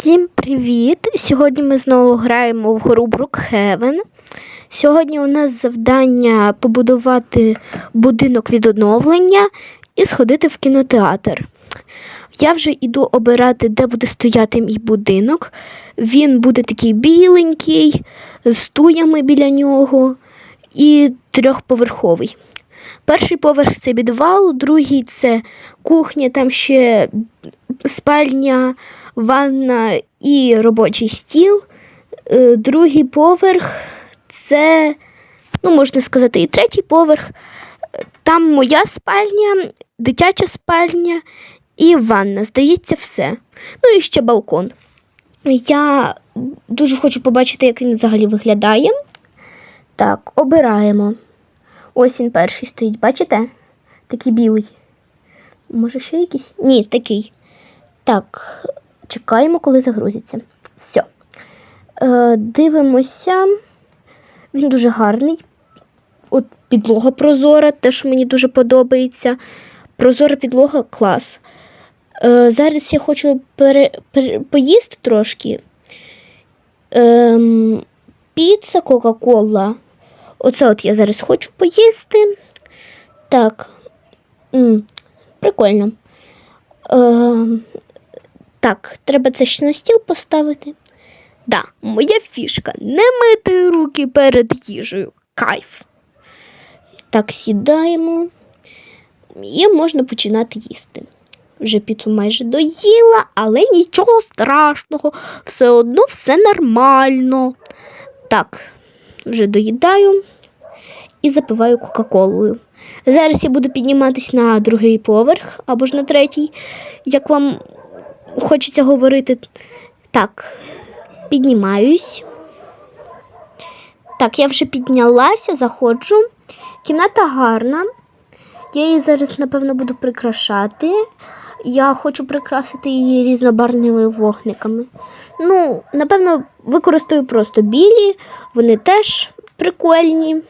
Всім привіт! Сьогодні ми знову граємо в гру Brookhaven. Сьогодні у нас завдання побудувати будинок від оновлення і сходити в кінотеатр. Я вже йду обирати, де буде стояти мій будинок. Він буде такий біленький, з туями біля нього і трьохповерховий. Перший поверх це підвал, другий це кухня, там ще спальня, ванна і робочий стіл. Е, Другий поверх це, ну, можна сказати, і третій поверх. Там моя спальня, дитяча спальня і ванна. Здається, все. Ну і ще балкон. Я дуже хочу побачити, як він взагалі виглядає. Так, обираємо. Ось він перший стоїть, бачите? Такий білий. Може, ще якийсь? Ні, такий. Так, чекаємо, коли загрузиться. Все. Е, дивимося. Він дуже гарний. От підлога прозора, те, що мені дуже подобається. Прозора підлога клас. Е, зараз я хочу пере, пере, поїсти трошки. Ем, піца, Кока-Кола. Оце от я зараз хочу поїсти. Так. М, прикольно. Е, так, треба це ще на стіл поставити. Да, моя фішка. Не мити руки перед їжею. Кайф. Так, сідаємо. І можна починати їсти. Вже піцу майже доїла, але нічого страшного. Все одно все нормально. Так, вже доїдаю і запиваю Кока-Колою. Зараз я буду підніматися на другий поверх або ж на третій, як вам хочеться говорити. Так, піднімаюсь. Так, я вже піднялася, заходжу. Кімната гарна. Я її зараз, напевно, буду прикрашати. Я хочу прикрасити її різнобарвними вогниками. Ну, напевно, використаю просто білі, вони теж прикольні.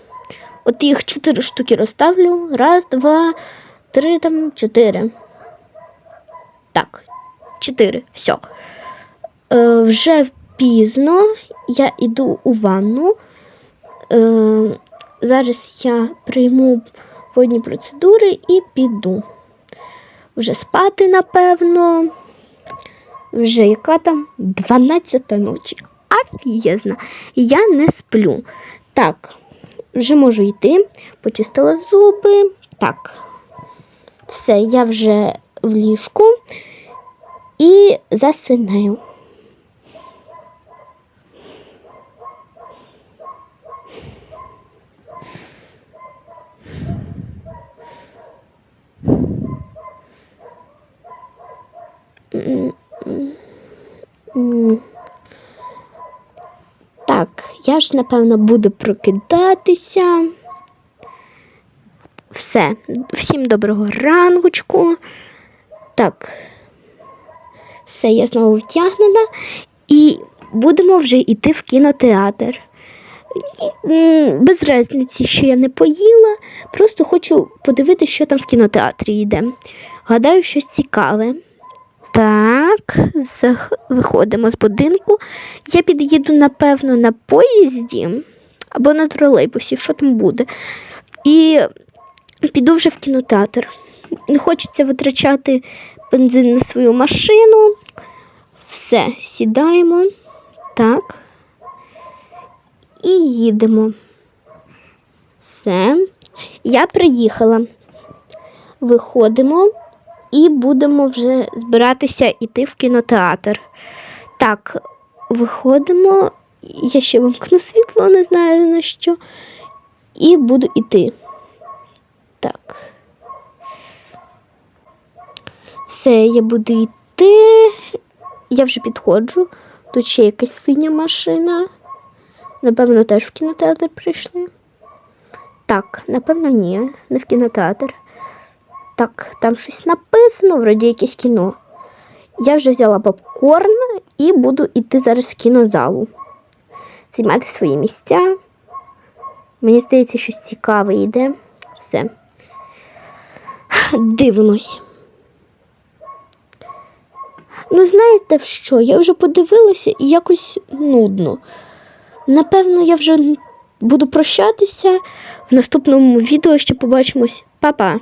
От їх чотири штуки розставлю. Раз, два, три, там, чотири. Так, чотири. Все. Е, вже пізно я йду у ванну. Е, зараз я прийму водні процедури і піду. Вже спати, напевно. Вже яка там 12 ночі. Афієзна. Я не сплю. Так, вже можу йти. Почистила зуби. Так. Все, я вже в ліжку і засинаю. М. Я ж, напевно, буду прокидатися. Все. Всім доброго раночку. Так. Все, я знову втягнена. І будемо вже йти в кінотеатр. Без різниці, що я не поїла. Просто хочу подивитися, що там в кінотеатрі йде. Гадаю, щось цікаве. Так, виходимо з будинку. Я під'їду, напевно, на поїзді або на тролейбусі, що там буде. І піду вже в кінотеатр. Не хочеться витрачати бензин на свою машину. Все, сідаємо. Так. І їдемо. Все. Я приїхала. Виходимо і будемо вже збиратися йти в кінотеатр. Так, виходимо. Я ще вимкну світло, не знаю на що. І буду йти. Так. Все, я буду йти. Я вже підходжу. Тут ще якась синя машина. Напевно, теж в кінотеатр прийшли. Так, напевно, ні, не в кінотеатр. Так, там щось написано, вроді якесь кіно. Я вже взяла попкорн і буду йти зараз в кінозалу. Займати свої місця. Мені здається, щось цікаве йде. Все. Дивимось. Ну, знаєте що, я вже подивилася і якось нудно. Напевно, я вже буду прощатися. В наступному відео ще побачимось. Па-па!